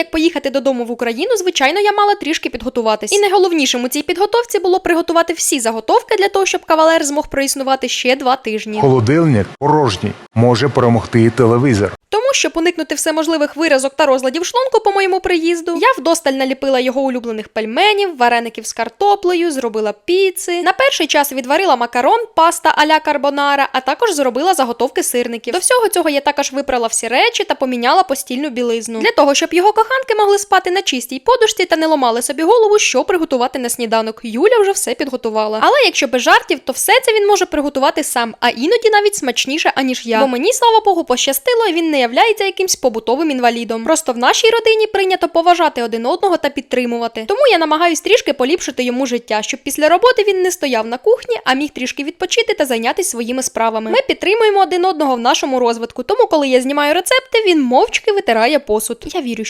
як поїхати додому в Україну, звичайно, я мала трішки підготуватись. І найголовнішим у цій підготовці було приготувати всі заготовки для того, щоб кавалер змог проіснувати ще два тижні. Холодильник порожній може перемогти і телевізор. Щоб уникнути всеможливих виразок та розладів шлунку по моєму приїзду, я вдосталь наліпила його улюблених пельменів, вареників з картоплею, зробила піци. На перший час відварила макарон, паста аля карбонара, а також зробила заготовки сирників. До всього цього я також випрала всі речі та поміняла постільну білизну. Для того, щоб його коханки могли спати на чистій подушці та не ломали собі голову, що приготувати на сніданок. Юля вже все підготувала. Але якщо без жартів, то все це він може приготувати сам, а іноді навіть смачніше, аніж я. Бо мені, слава Богу, пощастило, він не являється якимсь побутовим інвалідом. Просто в нашій родині прийнято поважати один одного та підтримувати. Тому я намагаюсь трішки поліпшити йому життя, щоб після роботи він не стояв на кухні, а міг трішки відпочити та зайнятися своїми справами. Ми підтримуємо один одного в нашому розвитку. Тому, коли я знімаю рецепти, він мовчки витирає посуд. Я вірю,